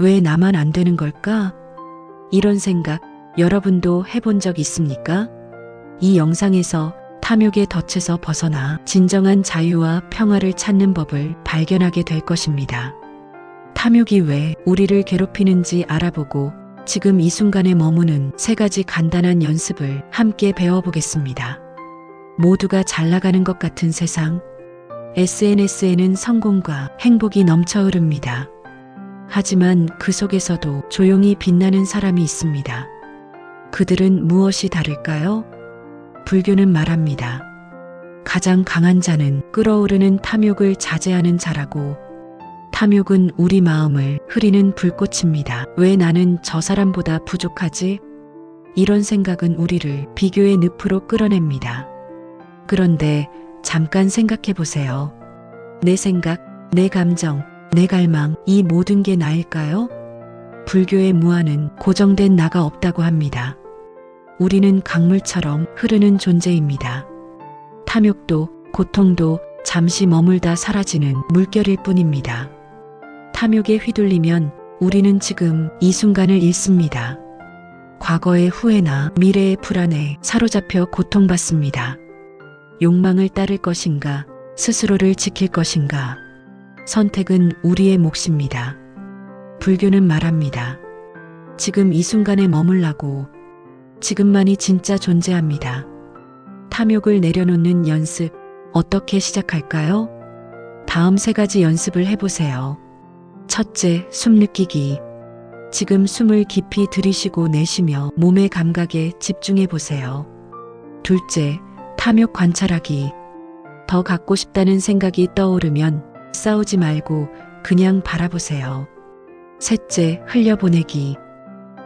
왜 나만 안 되는 걸까? 이런 생각 여러분도 해본 적 있습니까? 이 영상에서 탐욕의 덫에서 벗어나 진정한 자유와 평화를 찾는 법을 발견하게 될 것입니다. 탐욕이 왜 우리를 괴롭히는지 알아보고 지금 이 순간에 머무는 세 가지 간단한 연습을 함께 배워보겠습니다. 모두가 잘 나가는 것 같은 세상. SNS에는 성공과 행복이 넘쳐 흐릅니다. 하지만 그 속에서도 조용히 빛나는 사람이 있습니다. 그들은 무엇이 다를까요? 불교는 말합니다. 가장 강한 자는 끓어오르는 탐욕을 자제하는 자라고 탐욕은 우리 마음을 흐리는 불꽃입니다. 왜 나는 저 사람보다 부족하지? 이런 생각은 우리를 비교의 늪으로 끌어냅니다. 그런데 잠깐 생각해 보세요. 내 생각, 내 감정, 내 갈망, 이 모든 게 나일까요? 불교의 무아는 고정된 나가 없다고 합니다. 우리는 강물처럼 흐르는 존재입니다. 탐욕도 고통도 잠시 머물다 사라지는 물결일 뿐입니다. 탐욕에 휘둘리면 우리는 지금 이 순간을 잃습니다. 과거의 후회나 미래의 불안에 사로잡혀 고통받습니다. 욕망을 따를 것인가, 스스로를 지킬 것인가. 선택은 우리의 몫입니다. 불교는 말합니다. 지금 이 순간에 머물라고 지금만이 진짜 존재합니다. 탐욕을 내려놓는 연습 어떻게 시작할까요? 다음 세 가지 연습을 해보세요. 첫째, 숨 느끼기. 지금 숨을 깊이 들이쉬고 내쉬며 몸의 감각에 집중해 보세요. 둘째, 탐욕 관찰하기. 더 갖고 싶다는 생각이 떠오르면 싸우지 말고 그냥 바라보세요. 셋째, 흘려보내기.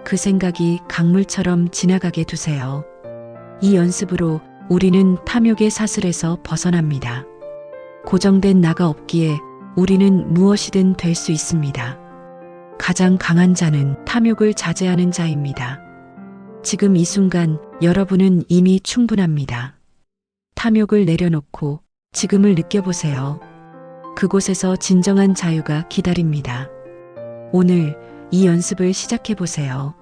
그 생각이 강물처럼 지나가게 두세요. 이 연습으로 우리는 탐욕의 사슬에서 벗어납니다. 고정된 나가 없기에 우리는 무엇이든 될 수 있습니다. 가장 강한 자는 탐욕을 자제하는 자입니다. 지금 이 순간 여러분은 이미 충분합니다. 탐욕을 내려놓고 지금을 느껴보세요. 그곳에서 진정한 자유가 기다립니다. 오늘 이 연습을 시작해 보세요.